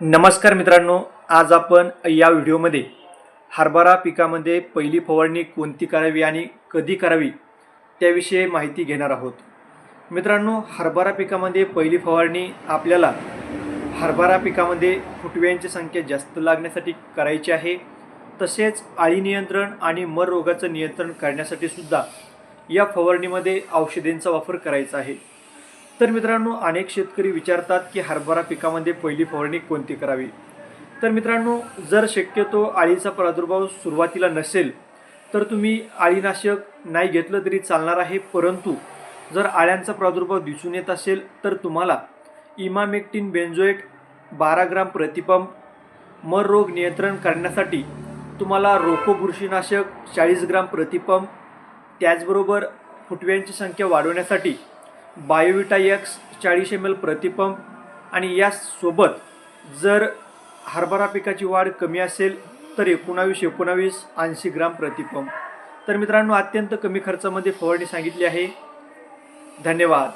नमस्कार मित्रांनो आज आपण या व्हिडिओमध्ये हरभरा पिकामध्ये पहिली फवारणी कोणती करावी आणि कधी करावी त्याविषयी माहिती घेणार आहोत. मित्रांनो हरभरा पिकामध्ये पहिली फवारणी आपल्याला हरभरा पिकामध्ये फुटव्यांची संख्या जास्त लागण्यासाठी करायची आहे. तसेच आळी नियंत्रण आणि मर रोगाचं नियंत्रण करण्यासाठी सुद्धा या फवारणीमध्ये औषधींचा वापर करायचा आहे. तर मित्रांनो अनेक शेतकरी विचारतात की हरभरा पिकामध्ये पहिली फवारणी कोणती करावी? तर मित्रांनो जर शक्यतो आळीचा प्रादुर्भाव सुरुवातीला नसेल तर तुम्ही आळीनाशक नाही घेतलं तरी चालणार आहे. परंतु जर आळ्यांचा प्रादुर्भाव दिसून येत असेल तर तुम्हाला इमामेक्टिन बेन्झोएट बारा ग्राम प्रतिपंप मर रोग नियंत्रण करण्यासाठी तुम्हाला रोको बुरशीनाशक चाळीस ग्राम प्रतिपंप त्याचबरोबर फुटव्यांची संख्या वाढवण्यासाठी बायोविटा एक्स चाळीस एम एल प्रतिपंप आणि यासोबत जर हरभरा पिकाची वाढ कमी असेल तर एकोणावीस एकोणावीस ऐंशी ग्राम प्रतिपंप. तर मित्रांनो अत्यंत कमी खर्चामध्ये फवारणी सांगितली आहे. धन्यवाद.